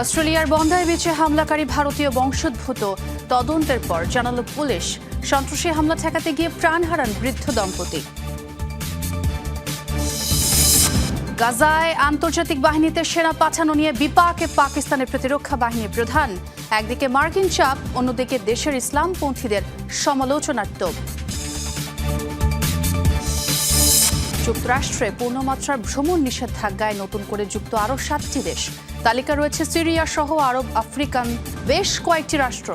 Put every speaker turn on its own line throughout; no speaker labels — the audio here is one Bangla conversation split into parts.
অস্ট্রেলিয়ার বন্ধায় বিচে হামলাকারী ভারতীয় বংশোদ্ভূত। তদন্তের পর জানালো পুলিশ। সন্ত্রাসী হামলা ঠেকাতে গিয়ে প্রাণ হারান বৃদ্ধ দম্পতি। গাজায় আন্তর্জাতিক বাহিনীতে সেনা পাঠানো নিয়ে বিপাকে পাকিস্তানের প্রতিরক্ষা বাহিনীর প্রধান। একদিকে মার্কিন চাপ, অন্যদিকে দেশের ইসলামপন্থীদের সমালোচনার তোপ। যুক্তরাষ্ট্রে পূর্ণমাত্রার ভ্রমণ নিষেধাজ্ঞায় নতুন করে যুক্ত আরও সাতটি দেশ। তালিকা রয়েছে সিরিয়া সহ আরব আফ্রিকান বেশ কয়েকটি রাষ্ট্র।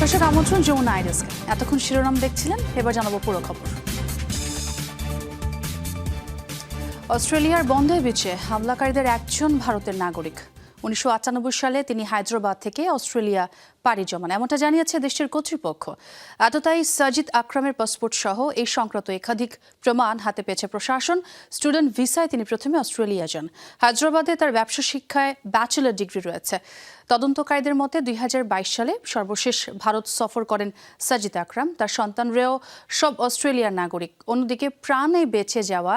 দর্শক আমন্ত্রণ, যমুনা আইডেসকে। এতক্ষণ শিরোনাম দেখছিলেন, এবার জানাব পুরো খবর। অস্ট্রেলিয়ার বন্ধে বিচে হামলাকারীদের একজন ভারতের নাগরিক। উনিশশো আটানব্বই সালে তিনি হায়দ্রাবাদ থেকে অস্ট্রেলিয়া পাড়ি জমান। এমনটা জানিয়েছে দেশটির কর্তৃপক্ষ। এতটাই সাজিদ আকরামের পাসপোর্ট সহ এই সংক্রান্ত একাধিক প্রমাণ হাতে পেয়েছে প্রশাসন। স্টুডেন্ট ভিসায় তিনি প্রথমে অস্ট্রেলিয়া যান। হায়দ্রাবাদে তার ব্যবসা শিক্ষায় ব্যাচেলর ডিগ্রি রয়েছে। তদন্তকারীদের মতে দুই হাজার বাইশ সালে সর্বশেষ ভারত সফর করেন সাজিদ আকরাম। তার সন্তানরেও সব অস্ট্রেলিয়ার নাগরিক। অন্যদিকে প্রাণে বেঁচে যাওয়া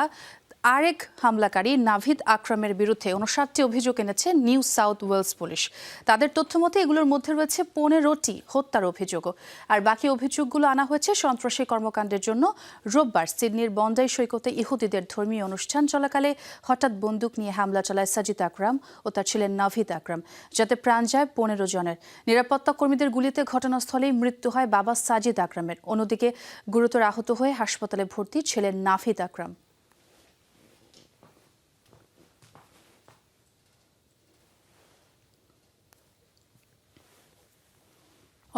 আরেক হামলাকারী নাভিদ আকরামের বিরুদ্ধে উনষাটটি অভিযোগ এনেছে নিউ সাউথ ওয়েলস পুলিশ। তাদের তথ্য মতে এগুলোর মধ্যে রয়েছে পনেরোটি হত্যার অভিযোগও আর বাকি অভিযোগগুলো আনা হয়েছে সন্ত্রাসী কর্মকাণ্ডের জন্য। রোববার সিডনির বন্দাই সৈকতে ইহুদিদের ধর্মীয় অনুষ্ঠান চলাকালে হঠাৎ বন্দুক নিয়ে হামলা চালায় সাজিদ আকরাম ও তার ছিলেন নাভিদ আকরাম, যাতে প্রাণ যায় পনেরো জনের। নিরাপত্তা কর্মীদের গুলিতে ঘটনাস্থলেই মৃত্যু হয় বাবা সাজিদ আকরামের। অন্যদিকে গুরুতর আহত হয়ে হাসপাতালে ভর্তি ছিলেন নাভিদ আকরাম।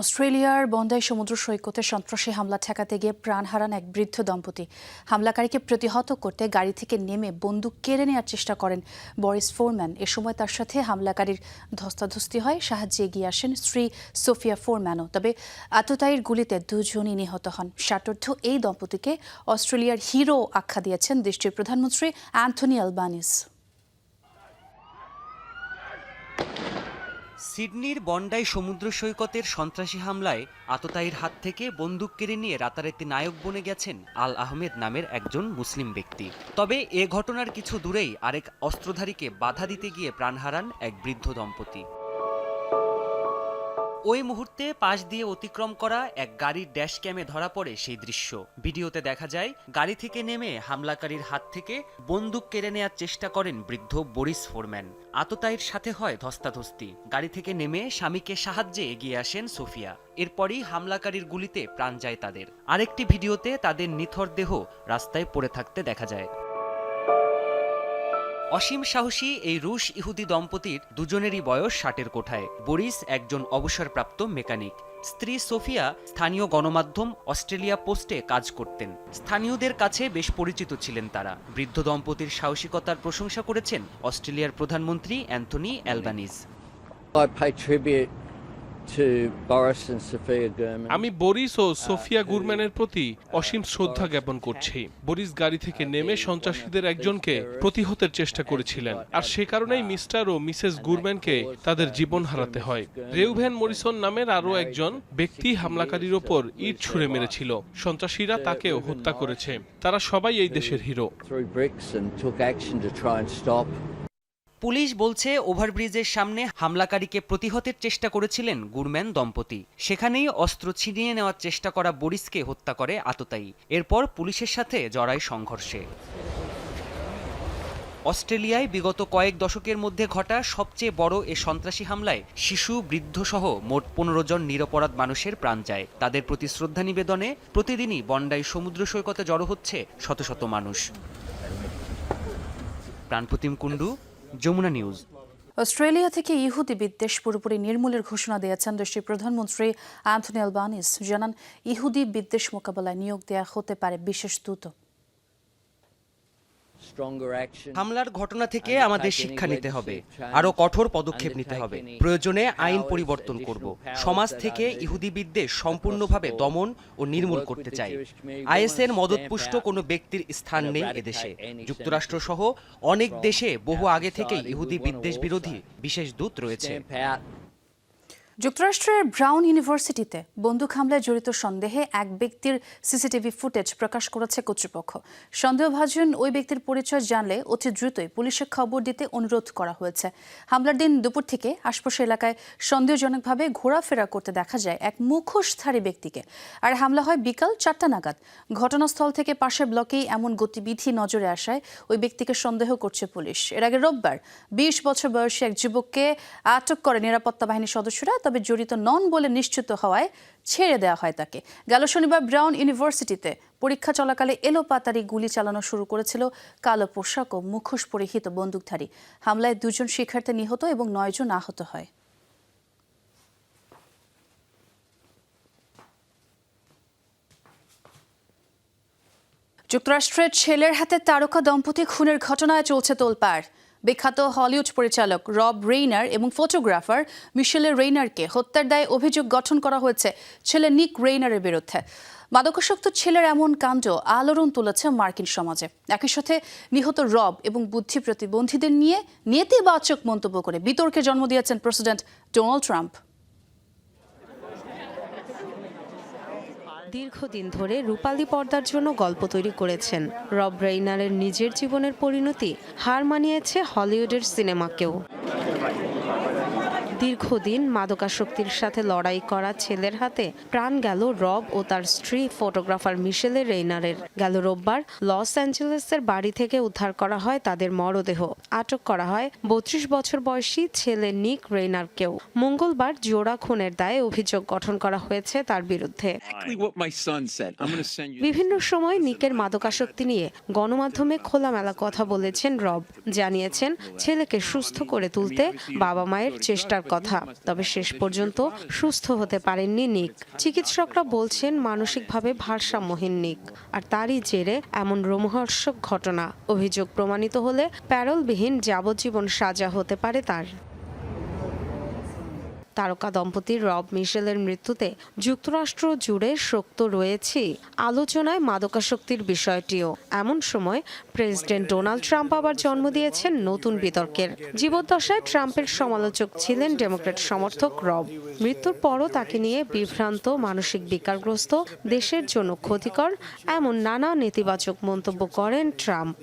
অস্ট্রেলিয়ার বন্দাই সমুদ্র সৈকতে সন্ত্রাসী হামলা ঠেকাতে গিয়ে প্রাণ হারান এক বৃদ্ধ দম্পতি। হামলাকারীকে প্রতিহত করতে গাড়ি থেকে নেমে বন্দুক কেড়ে নেওয়ার চেষ্টা করেন বরিস ফোরম্যান। এ সময় তার সাথে হামলাকারীর ধস্তাধস্তি হয়, সাহায্যে এগিয়ে আসেন স্ত্রী সোফিয়া ফোরম্যানও। তবে আততায়ীর গুলিতে দুজনই নিহত হন। ষাটোর্ধ এই দম্পতিকে অস্ট্রেলিয়ার হিরো আখ্যা দিয়েছেন দেশটির প্রধানমন্ত্রী অ্যান্থনি অ্যালবানিস
সিডনির বন্ডাই সমুদ্র সৈকতের সন্ত্রাসী হামলায় আততায়ীর হাত থেকে বন্দুক কেড়ে নিয়ে রাতারাতি নায়ক বনে গেছেন আল আহমেদ নামের একজন মুসলিম ব্যক্তি। তবে এ ঘটনার কিছু দূরেই আরেক অস্ত্রধারীকে বাধা দিতে গিয়ে প্রাণ হারান এক বৃদ্ধ দম্পতি। ওই মুহূর্তে পাশ দিয়ে অতিক্রম করা এক গাড়ির ড্যাশ ক্যামে ধরা পড়ে সেই দৃশ্য। ভিডিওতে দেখা যায়, গাড়ি থেকে নেমে হামলাকারীর হাত থেকে বন্দুক কেড়ে নেওয়ার চেষ্টা করেন বৃদ্ধ বরিস ফোরম্যান। আততায়ীর সাথে হয় ধস্তাধস্তি। গাড়ি থেকে নেমে স্বামীকে সাহায্যে এগিয়ে আসেন সোফিয়া। এরপরই হামলাকারীর গুলিতে প্রাণ যায় তাদের। আরেকটি ভিডিওতে তাদের নিথর দেহ রাস্তায় পড়ে থাকতে দেখা যায়। অসীম সাহসী এই রুশ ইহুদি দম্পতির দুজনেরই বয়স ষাটের কোঠায়। বরিস একজন অবসরপ্রাপ্ত মেকানিক। স্ত্রী সোফিয়া স্থানীয় গণমাধ্যম অস্ট্রেলিয়া পোস্টে কাজ করতেন। স্থানীয়দের কাছে বেশ পরিচিত ছিলেন তারা। বৃদ্ধ দম্পতির সাহসিকতার প্রশংসা করেছেন অস্ট্রেলিয়ার প্রধানমন্ত্রী Anthony Albanese.
I pay tribute
আমি বরিস ও সোফিয়া গুরম্যানের প্রতি অসীম শ্রদ্ধা জ্ঞাপন করছি। বরিস গাড়ি থেকে নেমে সন্ত্রাসীদের একজনকে প্রতিহতের চেষ্টা করেছিলেন। আর সে কারণেই মিস্টার ও মিসেস গুরম্যানকে তাদের জীবন হারাতে হয়। রেউভেন মরিসন নামের আরও একজন ব্যক্তি হামলাকারীর ওপর ইট ছুঁড়ে মেরেছিল। সন্ত্রাসীরা তাকেও হত্যা করেছে। তারা সবাই এই দেশের হিরো।
পুলিশ বলছে, ওভারব্রিজের সামনে হামলাকারীকে প্রতিহতের চেষ্টা করেছিলেন গুরম্যান দম্পতি। সেখানেই অস্ত্র ছিনিয়ে নেওয়ার চেষ্টা করা বরিসকে হত্যা করে আততায়ী। এরপর পুলিশের সাথে জড়ায় সংঘর্ষে। অস্ট্রেলিয়ায় বিগত কয়েক দশকের মধ্যে ঘটা সবচেয়ে বড় এ সন্ত্রাসী হামলায় শিশু বৃদ্ধ সহ মোট পনেরো জন নিরপরাধ মানুষের প্রাণ যায়। তাদের প্রতি শ্রদ্ধা নিবেদনে প্রতিদিনই বন্ডাই সমুদ্র সৈকতে জড়ো হচ্ছে শত শত মানুষ। প্রাণপ্রতিম কুণ্ডু যমুনা নিউজ
অস্ট্রেলিয়া থেকে ইহুদি বিদ্বেষ পুরোপুরি নির্মূলের ঘোষণা দিয়েছেন দেশটির প্রধানমন্ত্রী অ্যান্থনি অ্যালবানিস জানান, ইহুদি বিদ্বেষ মোকাবেলায় নিয়োগ দেয়া হতে পারে বিশেষ দূত.
হামলার ঘটনা থেকে আমাদের শিক্ষা নিতে হবে আরও কঠোর পদক্ষেপ নিতে হবে। প্রয়োজনে আইন পরিবর্তন করব। সমাজ থেকে ইহুদি বিদ্বেষ সম্পূর্ণভাবে দমন ও নির্মূল করতে চাই। আইএসের মদতপুষ্ট কোন ব্যক্তির স্থান নেই এদেশে। যুক্তরাষ্ট্র সহ অনেক দেশে বহু আগে থেকেই ইহুদি বিদ্বেষ বিরোধী বিশেষ দূত রয়েছে।
যুক্তরাষ্ট্রের ব্রাউন ইউনিভার্সিটিতে বন্দুক হামলায় জড়িত সন্দেহে এক ব্যক্তির সিসিটিভি ফুটেজ প্রকাশ করেছে কর্তৃপক্ষ। সন্দেহভাজন ওই ব্যক্তির পরিচয় জানলে অতি দ্রুতই পুলিশে খবর দিতে অনুরোধ করা হয়েছে। হামলার দিন দুপুর থেকে আশপাশ এলাকায় সন্দেহজনকভাবে ঘোরাফেরা করতে দেখা যায় এক মুখোশধারী ব্যক্তিকে। আর হামলা হয় বিকাল চারটা নাগাদ। ঘটনাস্থল থেকে পাশের ব্লকেই এমন গতিবিধি নজরে আসায় ওই ব্যক্তিকে সন্দেহ করছে পুলিশ। এর আগে রোববার বিশ বছর বয়সী এক যুবককে আটক করে নিরাপত্তা বাহিনীর সদস্যরা। তবে জড়িত নন বলে নিশ্চিত হওয়ায় ছেড়ে দেওয়া হয় তাকে। গেল শনিবার ব্রাউন ইউনিভার্সিটিতে পরীক্ষা চলাকালে এলোপাতারি গুলি চালানো শুরু করেছিল কালো পোশাক ও মুখোশ পরিহিত বন্দুকধারী। হামলায় দুজন শিক্ষার্থী নিহত এবং নয়জন আহত হয়। যুক্তরাষ্ট্রের ছেলের হাতে তারকা দম্পতি খুনের ঘটনায় চলছে তোলপাড়। বিখ্যাত হলিউড পরিচালক রব রেইনার এবং ফটোগ্রাফার মিশেলে রেইনারকে হত্যার দায়ে অভিযোগ গঠন করা হয়েছে ছেলে নিক রেইনারের বিরুদ্ধে। মাদকাসক্ত ছেলের এমন কাণ্ড আলোড়ন তুলেছে মার্কিন সমাজে। একই সাথে নিহত রব এবং বুদ্ধি প্রতিবন্ধীদের নিয়ে নেতিবাচক মন্তব্য করে বিতর্কে জন্ম দিয়েছেন প্রেসিডেন্ট ডোনাল্ড ট্রাম্প।
দীর্ঘদিন ধরে রূপালী পর্দার জন্য গল্প তৈরি করেছেন। রব রেইনারের নিজের জীবনের পরিণতি হার মানিয়েছে হলিউডের সিনেমাকেও। দীর্ঘদিন মাদকাসক্তির সাথে লড়াই করা ছেলের হাতে প্রাণ গেল রব ও তার স্ত্রী ফটোগ্রাফার মিশেলে রেইনারের। গেল রোববার লস অ্যাঞ্জেলেসের বাড়ি থেকে উদ্ধার করা হয় তাদের মরদেহ। আটক করা হয় বত্রিশ বছর বয়সী ছেলে নিক রেইনারকেও। মঙ্গলবার জোড়া খুনের দায়ে অভিযোগ গঠন করা হয়েছে তার বিরুদ্ধে. বিভিন্ন সময় নিকের মাদকাসক্তি নিয়ে গণমাধ্যমে খোলামেলা কথা বলেছেন রব। জানিয়েছেন ছেলেকে সুস্থ করে তুলতে বাবা মায়ের চেষ্টার কথা তবে শেষ পর্যন্ত সুস্থ হতে পারেননি নিক। চিকিৎসকরা বলছেন মানসিকভাবে ভারসাম্যহীন নিক, আর তারই জেরে এমন রোমহর্ষক ঘটনা। অভিযোগ প্রমাণিত হলে প্যারলবিহীন যাবজ্জীবন সাজা হতে পারে তার। তারকা দম্পতির রব মিশেলের মৃত্যুতে যুক্তরাষ্ট্র জুড়ে শক্ত রয়েছে। আলোচনায় মাদকাসক্তির বিষয়টিও। এমন সময় প্রেসিডেন্ট ডোনাল্ড ট্রাম্প আবার জন্ম দিয়েছেন নতুন বিতর্কের। জীবদ্দশায় ট্রাম্পের সমালোচক ছিলেন ডেমোক্রেট সমর্থক রব। মৃত্যুর পরও তাকে নিয়ে বিভ্রান্ত মানসিক বিকারগ্রস্ত দেশের জন্য ক্ষতিকর এমন নানা নেতিবাচক মন্তব্য করেন Trump.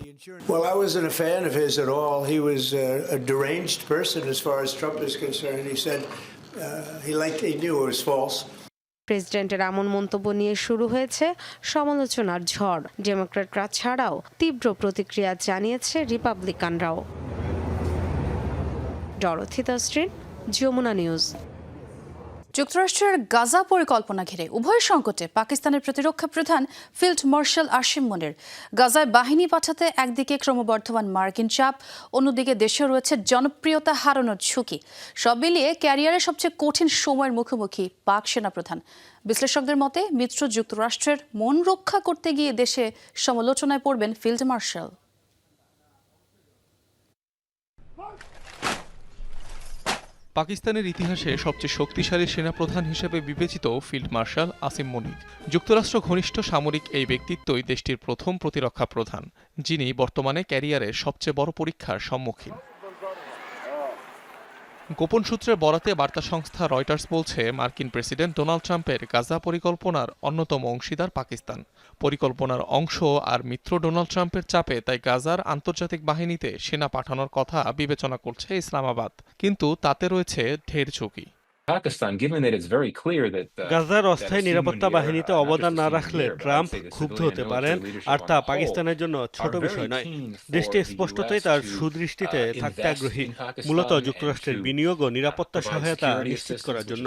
Well, I wasn't a fan of his at all. He was a, a deranged person as far as Trump is concerned. He said uh.
প্রেসিডেন্টের এমন মন্তব্য নিয়ে শুরু হয়েছে সমালোচনার ঝড়। ডেমোক্রেটরা ছাড়াও তীব্র প্রতিক্রিয়া জানিয়েছে রিপাবলিকানরাও। ডরথি দস্ট্রিন যমুনা নিউজ।
যুক্তরাষ্ট্রের গাজা পরিকল্পনা ঘিরে উভয় সংকটে পাকিস্তানের প্রতিরক্ষা প্রধান ফিল্ড মার্শাল আসিম মনির। গাজায় বাহিনী পাঠাতে একদিকে ক্রমবর্ধমান মার্কিন চাপ, অন্যদিকে দেশে রয়েছে জনপ্রিয়তা হারানোর ঝুঁকি। সব মিলিয়ে ক্যারিয়ারের সবচেয়ে কঠিন সময়ের মুখোমুখি পাক সেনাপ্রধান। বিশ্লেষকদের মতে, মিত্র যুক্তরাষ্ট্রের মন রক্ষা করতে গিয়ে দেশে সমালোচনায় পড়বেন ফিল্ড মার্শাল।
পাকিস্তানের ইতিহাসে সবচেয়ে শক্তিশালী সেনাপ্রধান হিসেবে বিবেচিত ফিল্ড মার্শাল আসিম মনির। যুক্তরাষ্ট্র ঘনিষ্ঠ সামরিক এই ব্যক্তিত্বই দেশটির প্রথম প্রতিরক্ষা প্রধান, যিনি বর্তমানে ক্যারিয়ারের সবচেয়ে বড় পরীক্ষার সম্মুখীন। গোপন সূত্রে বরাতে বার্তা সংস্থা রয়টার্স বলছে, মার্কিন প্রেসিডেন্ট ডোনাল্ড ট্রাম্পের গাজা পরিকল্পনার অন্যতম অংশীদার পাকিস্তান। পরিকল্পনার অংশ আর মিত্র ডোনাল্ড ট্রাম্পের চাপে তাই গাজার আন্তর্জাতিক বাহিনীতে সেনা পাঠানোর কথা বিবেচনা করছে ইসলামাবাদ। কিন্তু তাতে রয়েছে ঢের ঝুঁকি।
গাজার অস্থায়ী নিরাপত্তা বাহিনীতে অবদান না রাখলে ট্রাম্প ক্ষুব্ধ হতে পারেন। আর তা পাকিস্তানের জন্য ছোট বিষয় নয়। দেশটি স্পষ্টতই তার সুদৃষ্টিতে থাকতে আগ্রহী। মূলত যুক্তরাষ্ট্রের বিনিয়োগ ও নিরাপত্তা সহায়তা নিশ্চিত করার জন্য।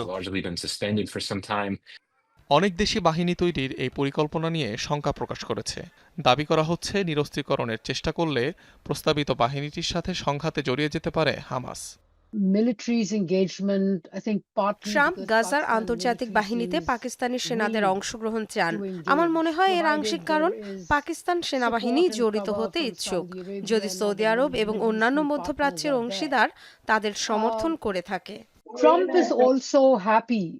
অনেক দেশি বাহিনী তৈরির এই পরিকল্পনা নিয়ে শঙ্কা প্রকাশ করেছে। দাবি করা হচ্ছে নিরস্ত্রীকরণের চেষ্টা করলে প্রস্তাবিত বাহিনীটির সাথে সংঘাতে জড়িয়ে যেতে পারে হামাস।
সেনাদের অংশগ্রহণ চান। আমার মনে হয় এর আংশিক কারণ পাকিস্তান সেনাবাহিনী জড়িত হতে ইচ্ছুক। যদি সৌদি আরব এবং অন্যান্য মধ্যপ্রাচ্যের অংশীদার তাদের সমর্থন করে থাকে।
ট্রাম্প অলসো হ্যাপি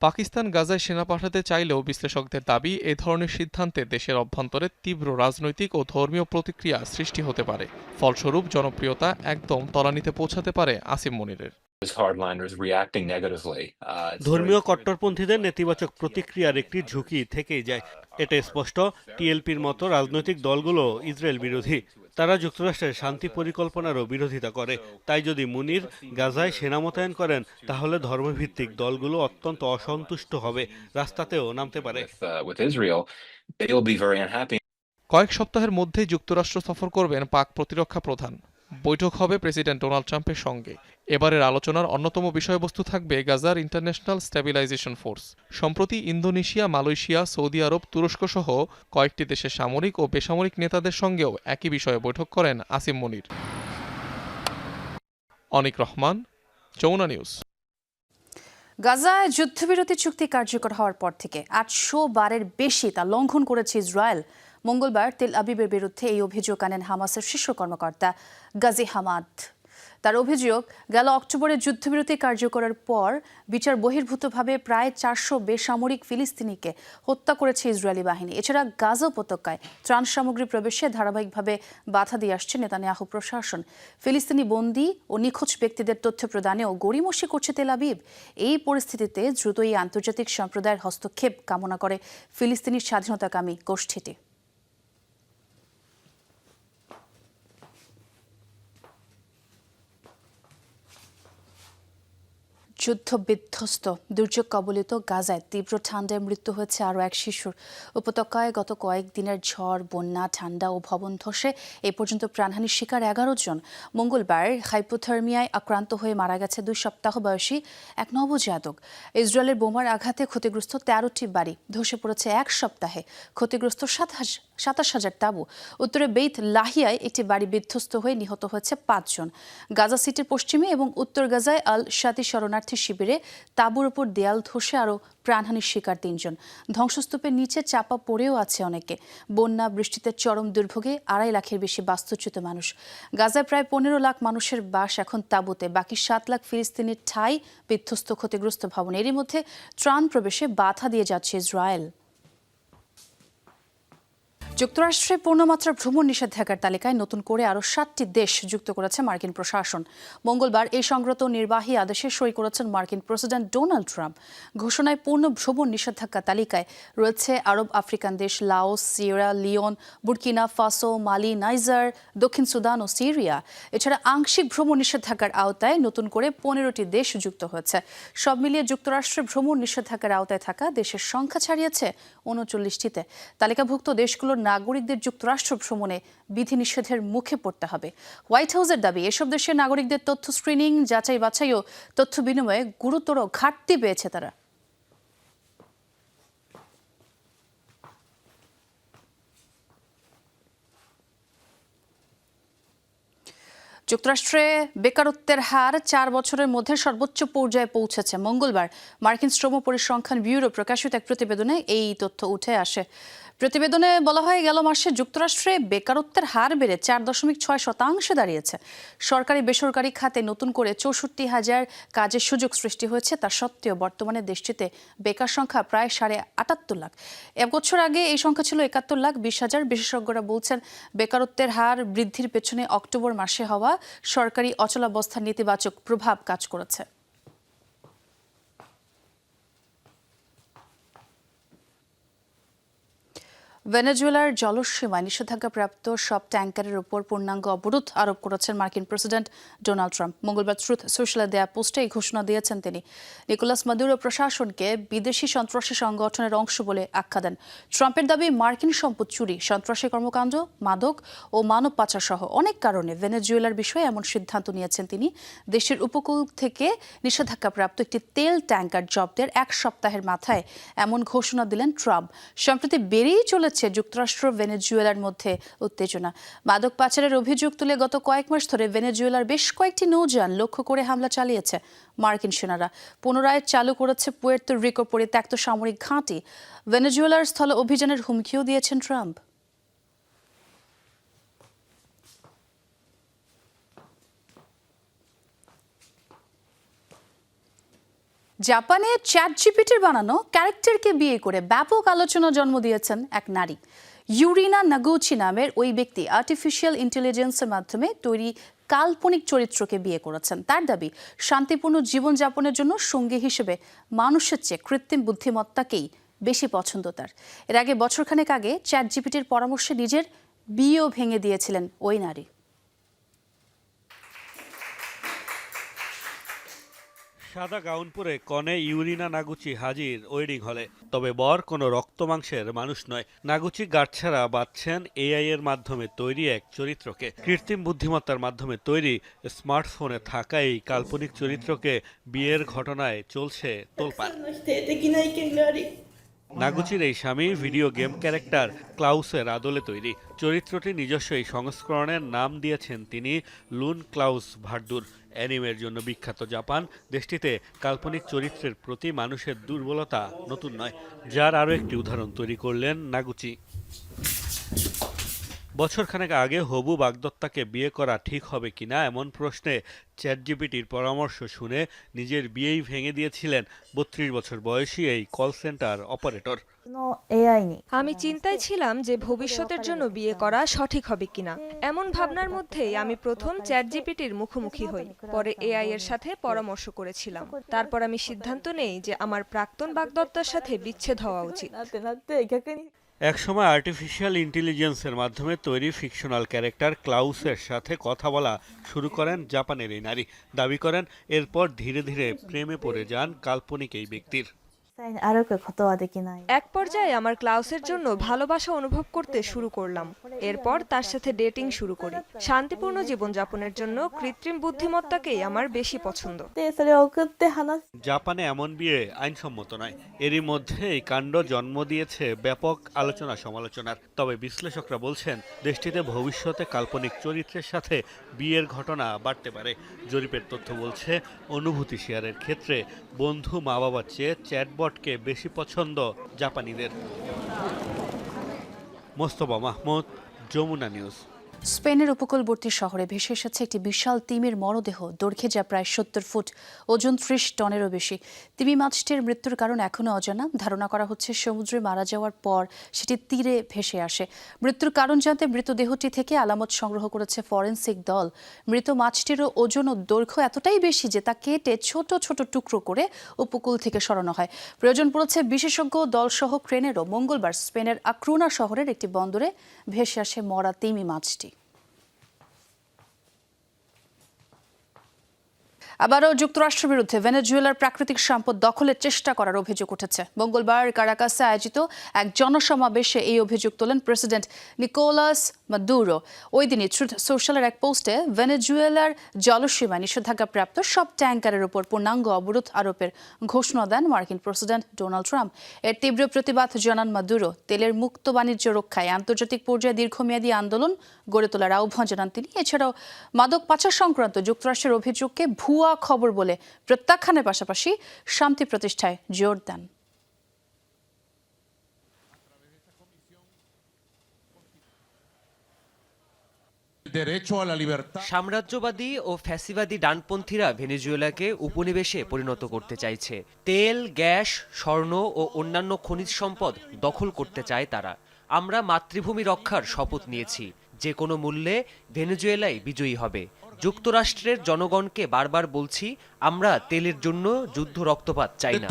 পাকিস্তান গাজায় সেনা পাঠাতে চাইলেও বিশ্লেষকদের দাবি এ ধরনের সিদ্ধান্তে দেশের অভ্যন্তরে তীব্র রাজনৈতিক ও ধর্মীয় প্রতিক্রিয়া সৃষ্টি হতে পারে। ফলস্বরূপ জনপ্রিয়তা একদম তলানিতে পৌঁছাতে পারে আসিম মনিরের.
Uh,
ধর্মীয় কট্টরপন্থীদের নেতিবাচক প্রতিক্রিয়ার একটি ঝুঁকি থেকেই যায়। এটা স্পষ্ট টিএলপির মতো রাজনৈতিক দলগুলো ইসরায়েল বিরোধী। তারা যুক্তরাষ্ট্রের শান্তি পরিকল্পনারও বিরোধিতা করে। তাই যদি মুনির গাজায় সেনা মোতায়েন করেন তাহলে ধর্মভিত্তিক দলগুলো অত্যন্ত অসন্তুষ্ট হবে। রাস্তাতেও নামতে পারে।
Uh.
কয়েক সপ্তাহের মধ্যেই যুক্তরাষ্ট্র সফর করবেন পাক প্রতিরক্ষা প্রধান। বৈঠক হবে প্রেসিডেন্ট ডোনাল্ড ট্রাম্পের সঙ্গে। এবারের আলোচনার অন্যতম বিষয়বস্তু থাকবে গাজার ইন্টারন্যাশনাল স্ট্যাবিলাইজেশন ফোর্স। সম্প্রতি ইন্দোনেশিয়া, মালয়েশিয়া, সৌদি আরব তুরস্ক সহ কয়েকটি দেশের সামরিক ও বেসামরিক নেতাদের সঙ্গেও একই বিষয়ে বৈঠক করেন আসিম মনির। অনিক রহমান, যমুনা নিউজ।
গাজায় যুদ্ধবিরতি চুক্তি কার্যকর হওয়ার পর থেকে আটশো বারের বেশি তা লঙ্ঘন করেছে ইসরায়েল। মঙ্গলবার তেল আবিবের বিরুদ্ধে এই অভিযোগ আনেন হামাসের শীর্ষ কর্মকর্তা গাজী হামাদ। তার অভিযোগ, গেল অক্টোবরে যুদ্ধবিরতি কার্যকরের পর বিচার বহির্ভূতভাবে প্রায় চারশো বেসামরিক ফিলিস্তিনিকে হত্যা করেছে ইসরায়েলি বাহিনী। এছাড়া গাজা উপত্যকায় ত্রাণ সামগ্রী প্রবেশে ধারাবাহিকভাবে বাধা দিয়ে আসছে নেতানিয়াহু প্রশাসন। ফিলিস্তিনি বন্দী ও নিখোঁজ ব্যক্তিদের তথ্য প্রদানেও গড়িমসি করছে তেল আবিব। এই পরিস্থিতিতে দ্রুতই আন্তর্জাতিক সম্প্রদায়ের হস্তক্ষেপ কামনা করে ফিলিস্তিনি স্বাধীনতাকামী গোষ্ঠীটি। যুদ্ধ বিধ্বস্ত দুর্যোগ কবলিত গাজায় তীব্র ঠান্ডায় মৃত্যু হয়েছে আরও এক শিশুর। উপত্যকায় গত কয়েকদিনের ঝড়, বন্যা, ঠান্ডা ও ভবন ধসে এ পর্যন্ত প্রাণহানির শিকার এগারো জন। মঙ্গলবার হাইপোথার্মিয়ায় আক্রান্ত হয়ে মারা গেছে দুই সপ্তাহ বয়সী এক নবজাতক। ইসরায়েলের বোমার আঘাতে ক্ষতিগ্রস্ত তেরোটি বাড়ি, ধসে পড়েছে এক সপ্তাহে। ক্ষতিগ্রস্ত সাত হাজার সাতাশ হাজার তাঁবু। উত্তরে বেইত লাহিয়ায় একটি বাড়ি বিধ্বস্ত হয়ে নিহত হয়েছে পাঁচজন গাজা সিটির পশ্চিমে এবং উত্তর গাজায় আল সাতি শরণার্থী শিবিরে তাঁবুর ওপর দেয়াল ধসে আরও প্রাণহানির শিকার তিনজন। ধ্বংসস্তূপের নিচে চাপা পড়েও আছে অনেকে। বন্যা, বৃষ্টিতে চরম দুর্ভোগে আড়াই লাখের বেশি বাস্তুচ্যুত মানুষ। গাজায় প্রায় পনেরো লাখ মানুষের বাস এখন তাঁবুতে। বাকি সাত লাখ ফিলিস্তিনির ঠাই বিধ্বস্ত ক্ষতিগ্রস্ত ভবন। এরই মধ্যে ত্রাণ প্রবেশে বাধা দিয়ে যাচ্ছে ইসরায়েল। যুক্তরাষ্ট্রে পূর্ণমাত্রা ভ্রমণ নিষেধাজ্ঞার তালিকায় নতুন করে আরও সাতটি দেশ যুক্ত করেছে মার্কিন প্রশাসন। মঙ্গলবার এই সংক্রান্ত নির্বাহী আদেশে সই করেছেন মার্কিন প্রেসিডেন্ট ডোনাল্ড ট্রাম্প। ঘোষণায় পূর্ণ ভ্রমণ নিষেধাজ্ঞা তালিকায় রয়েছে আরব আফ্রিকান দেশ Laos, Sierra, Leone, Burkina Faso, Mali, Niger, দক্ষিণ সুদান ও সিরিয়া। এছাড়া আংশিক ভ্রমণ নিষেধাজ্ঞার আওতায় নতুন করে পনেরোটি দেশ যুক্ত হয়েছে। সব মিলিয়ে যুক্তরাষ্ট্রে ভ্রমণ নিষেধাজ্ঞার আওতায় থাকা দেশের সংখ্যা ছাড়িয়েছে উনচল্লিশটিতে। তালিকাভুক্ত দেশগুলোর নাগরিকদের যুক্তরাষ্ট্র ভ্রমণে বিধিনিষেধের মুখে পড়তে হবে। হোয়াইট হাউসের দাবি, এসব দেশের নাগরিকদের তথ্য স্ক্রিনিং যাচাই বাছাই ও তথ্য বিনিময়ে গুরুতর ঘাটতি পেয়েছে তারা। যুক্তরাষ্ট্রে বেকারত্বের হার চার বছরের মধ্যে সর্বোচ্চ পর্যায়ে পৌঁছেছে। মঙ্গলবার মার্কিন শ্রম পরিসংখ্যান ব্যুরো প্রকাশিত এক প্রতিবেদনে এই তথ্য উঠে আসে। প্রতিবেদনে বলা হয় গেল মাসে যুক্তরাষ্ট্রে বেকারত্বের হার বেড়ে চার দশমিক ছয় শতাংশে দাঁড়িয়েছে। সরকারি বেসরকারি খাতে নতুন করে চৌষট্টি হাজার কাজের সুযোগ সৃষ্টি হয়েছে। তা সত্ত্বেও বর্তমানে দেশটিতে বেকার সংখ্যা প্রায় সাড়ে আটাত্তর লাখ। এক বছর আগে এই সংখ্যা ছিল একাত্তর লাখ। বিশ হাজার বিশেষজ্ঞরা বলছেন, বেকারত্বের হার বৃদ্ধির পেছনে অক্টোবর মাসে হওয়া সরকারি অচলাবস্থার নেতিবাচক প্রভাব কাজ করেছে। ভেনেজুয়েলার জলসীমায় নিষেধাজ্ঞাপ্রাপ্ত সব ট্যাঙ্কারের উপর পূর্ণাঙ্গ অবরোধ আরোপ করেছেন মার্কিন প্রেসিডেন্ট ডোনাল্ড ট্রাম্প। মঙ্গলবার ট্রুথ সোশ্যালে দেয়া পোস্টে এই ঘোষণা দিয়েছেন তিনি। নিকোলাস মাদুরো প্রশাসনকে বিদেশি সন্ত্রাসী সংগঠনের অংশ বলে আখ্যা দেন। ট্রাম্পের দাবি, মার্কিন সম্পদ চুরি, সন্ত্রাসী কর্মকাণ্ড, মাদক ও মানব পাচার সহ অনেক কারণে ভেনেজুয়েলার বিষয়ে এমন সিদ্ধান্ত নিয়েছেন তিনি। দেশের উপকূল থেকে নিষেধাজ্ঞাপ্রাপ্ত একটি তেল ট্যাঙ্কার জব্দের এক সপ্তাহের মাথায় এমন ঘোষণা দিলেন ট্রাম্প। সম্প্রতি বেড়েই চলেছে তুলেছে যুক্তরাষ্ট্র, ভেনেজুয়েলার মধ্যে উত্তেজনা। মাদক পাচারের অভিযোগ তুলে গত কয়েক মাস ধরে ভেনেজুয়েলার বেশ কয়েকটি নৌযান লক্ষ্য করে হামলা চালিয়েছে মার্কিন সেনারা। পুনরায় চালু করেছে পুয়ের্তো রিকো পরিত্যক্ত সামরিক ঘাঁটি। ভেনেজুয়েলার স্থল অভিযানের হুমকিও দিয়েছেন ট্রাম্প। জাপানে চ্যাট জিপিটির বানানো ক্যারেক্টারকে বিয়ে করে ব্যাপক আলোচনা জন্ম দিয়েছেন এক নারী। ইউরিনা নাগুচি নামের ওই ব্যক্তি আর্টিফিশিয়াল ইন্টেলিজেন্সের মাধ্যমে তৈরি কাল্পনিক চরিত্রকে বিয়ে করেছেন। তার দাবি, শান্তিপূর্ণ জীবনযাপনের জন্য সঙ্গী হিসেবে মানুষের চেয়ে কৃত্রিম বুদ্ধিমত্তাকেই বেশি পছন্দ তার। এর আগে বছরখানেক আগে চ্যাট জিপিটির পরামর্শে নিজের বিয়েও ভেঙে দিয়েছিলেন ওই নারী।
সাদা গাউন পরে কনে ইউরিনা নাগুচি হাজির ওয়েডিং হলে। তবে বর কোনো রক্তমাংসের মানুষ নয়। নাগুচি গাঁটছাড়া বাঁধছেন এআই এর মাধ্যমে তৈরি এক চরিত্রকে। কৃত্রিম বুদ্ধিমত্তার মাধ্যমে তৈরি স্মার্টফোনে থাকা এই কাল্পনিক চরিত্রকে বিয়ের ঘটনায় চলছে তোলপাড়। নাগুচির এই স্বামী ভিডিও গেম ক্যারেক্টার ক্লাউসের আদলে তৈরি। চরিত্রটি নিজস্ব এই সংস্করণের নাম দিয়েছেন তিনি লুন ক্লাউস ভার্দুর। অ্যানিমের জন্য বিখ্যাত জাপান, দেশটিতে কাল্পনিক চরিত্রের প্রতি মানুষের দুর্বলতা নতুন নয়। যার আরও একটি উদাহরণ তৈরি করলেন নাগুচি। বছরখানেক আগে হবু বাগদত্তাকে বিয়ে করা ঠিক হবে কিনা এমন প্রশ্নে চ্যাটজিপিটির পরামর্শ শুনে নিজের বিয়েই ভেঙে দিয়েছিলেন বত্রিশ বছর বয়সী এই কল সেন্টার অপারেটর।
আমি চিন্তায় ছিলাম যে ভবিষ্যতের জন্য বিয়ে করা সঠিক হবে কিনা এমন ভাবনার মধ্যেই আমি প্রথম চ্যাট জিপিটির মুখোমুখি হই। পরে এআই এর সাথে পরামর্শ করেছিলাম। তারপর আমি সিদ্ধান্ত নেই যে আমার প্রাক্তন বাগদত্তার সাথে বিচ্ছেদ হওয়া উচিত।
একসময় আর্টিফিশিয়াল ইন্টেলিজেন্সের মাধ্যমে তৈরি ফিকশনাল ক্যারেক্টার ক্লাউসের সাথে কথা বলা শুরু করেন জাপানের এই নারী। দাবি করেন, এরপর ধীরে ধীরে প্রেমে পড়ে যান কাল্পনিক এই ব্যক্তির।
এক পর্যায়ে আমার ক্লাউসের জন্য ভালোবাসা অনুভব করতে শুরু করলাম। এরপর তার সাথে ডেটিং শুরু করি। শান্তিপূর্ণ জীবনযাপনের জন্য কৃত্রিম বুদ্ধিমত্তাকেই আমার বেশি পছন্দ।
জাপানে এমন বিয়ে আইনসম্মত নয়। এরই মধ্যে এই কাণ্ড জন্ম দিয়েছে ব্যাপক আলোচনা সমালোচনার। তবে বিশ্লেষকরা বলছেন দেশটিতে ভবিষ্যতে কাল্পনিক চরিত্রের সাথে বিয়ের ঘটনা বাড়তে পারে। জরিপের তথ্য বলছে অনুভূতি শেয়ারের ক্ষেত্রে বন্ধু মা বাবার চেয়ে চ্যাটবটকে বেশি পছন্দ জাপানিদের। মোস্তফা মাহমুদ যমুনা নিউজ।
স্পেনের উপকূলবর্তী শহরে ভেসে এসেছে একটি বিশাল তিমির মরদেহ। দৈর্ঘ্যে যা প্রায় সত্তর ফুট, ওজন ত্রিশ টনেরও বেশি। তিমি মাছটির মৃত্যুর কারণ এখনও অজানা। ধারণা করা হচ্ছে সমুদ্রে মারা যাওয়ার পর সেটি তীরে ভেসে আসে। মৃত্যুর কারণ জানতে মৃতদেহটি থেকে আলামত সংগ্রহ করেছে ফরেন্সিক দল। মৃত মাছটিরও ওজন ও দৈর্ঘ্য এতটাই বেশি যে তা কেটে ছোট ছোট টুকরো করে উপকূল থেকে সরানো হয়। প্রয়োজন পড়েছে বিশেষজ্ঞ দলসহ ক্রেনেরও। মঙ্গলবার স্পেনের আক্রুনা শহরের একটি বন্দরে ভেসে আসে মরা তিমি মাছটি। আবারও যুক্তরাষ্ট্রের বিরুদ্ধে ভেনেজুয়েলার প্রাকৃতিক সম্পদ দখলের চেষ্টা করার অভিযোগ উঠেছে। মঙ্গলবার কারাকাসে আয়োজিত এক জনসমাবেশে এই অভিযোগ তোলেন প্রেসিডেন্ট নিকোলাস মাদুরো। ওই দিনই ট্রুথ সোশ্যালের এক পোস্টে ভেনেজুয়েলার জলসীমায় নিষেধাজ্ঞাপ্রাপ্ত সব ট্যাঙ্কারের উপর পূর্ণাঙ্গ অবরোধ আরোপের ঘোষণা দেন মার্কিন প্রেসিডেন্ট ডোনাল্ড ট্রাম্প। এর তীব্র প্রতিবাদ জানান মাদুরো। তেলের মুক্ত বাণিজ্য রক্ষায় আন্তর্জাতিক পর্যায়ে দীর্ঘমেয়াদী আন্দোলন গড়ে তোলার আহ্বান জানান তিনি। এছাড়াও মাদক পাচার সংক্রান্ত যুক্তরাষ্ট্রের অভিযোগকে ভুয়া খবর বলে প্রত্যাখ্যানের পাশাপাশি শান্তি প্রতিষ্ঠায় জোর দেন।
সাম্রাজ্যবাদী ও ফ্যাসিবাদী ডানপন্থীরা ভেনেজুয়েলাকে উপনিবেশে পরিণত করতে চাইছে। তেল গ্যাস স্বর্ণ ও অন্যান্য খনিজ সম্পদ দখল করতে চায় তারা। আমরা মাতৃভূমি রক্ষার শপথ নিয়েছি। যে কোনো মূল্যে ভেনেজুয়েলাই বিজয়ী হবে। যুক্তরাষ্ট্রের জনগণকে বারবার বলছি আমরা তেলের জন্য যুদ্ধ রক্তপাত চাই না।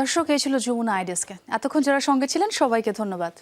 দর্শক এই ছিল যমুনা আইডেস্কে। এতক্ষণ যারা সঙ্গে ছিলেন সবাইকে ধন্যবাদ।